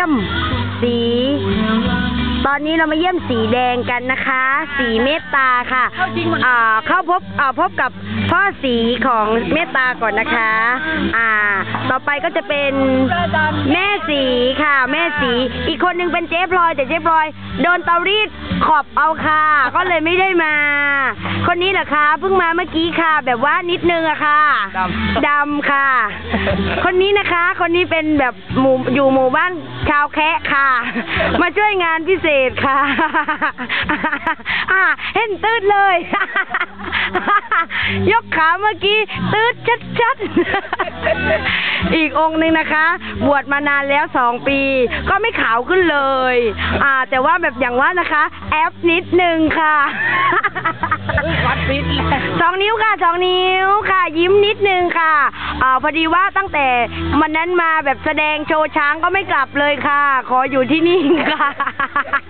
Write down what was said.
ยี่ยมสี ตอนนี้เรามาเยี่ยมสีแดงกันนะคะ สีเมตตาค่ะอ่าเข้าพบอ่าพบกับพ่อสีของเมตตาก่อนนะคะ อ่า ต่อไปก็จะเป็นแม่สีค่ะแม่สี อีกคนหนึงเป็นเจ๊พลอย แต่เจ๊พลอย โดนเตารีดขอบเอาค่ะ ก็เลยไม่ได้มา คนนี้เหรอคะเพิ่งมาเมื่อกี้ค่ะ แบบว่านิดนึงอะค่ะดำดำค่ะ คนนี้นะคะ คนนี้เป็นแบบหมู่อยู่หมู่บ้านชาวแคะค่ะ มาช่วยงานพิเศษค่ะ อ่าเห็นตืดเลย ยกขาเมื่อกี้ตืดชัดๆ อีกองหนึ่งนะคะ บวชมานานแล้วสองปี ก็ไม่ขาวขึ้นเลย อ่า แต่ว่าแบบอย่างว่านะคะ แอปนิดนึงค่ะวัดฟิตเลยสองนิ้วค่ะสองนิ้วค่ะ ยิ้มนิดนึงค่ะอ่าพอดีว่าตั้งแต่มันนั้นมาแบบแสดงโชว์ช้างก็ไม่กลับเลยค่ะ ขออยู่ที่นี่ค่ะ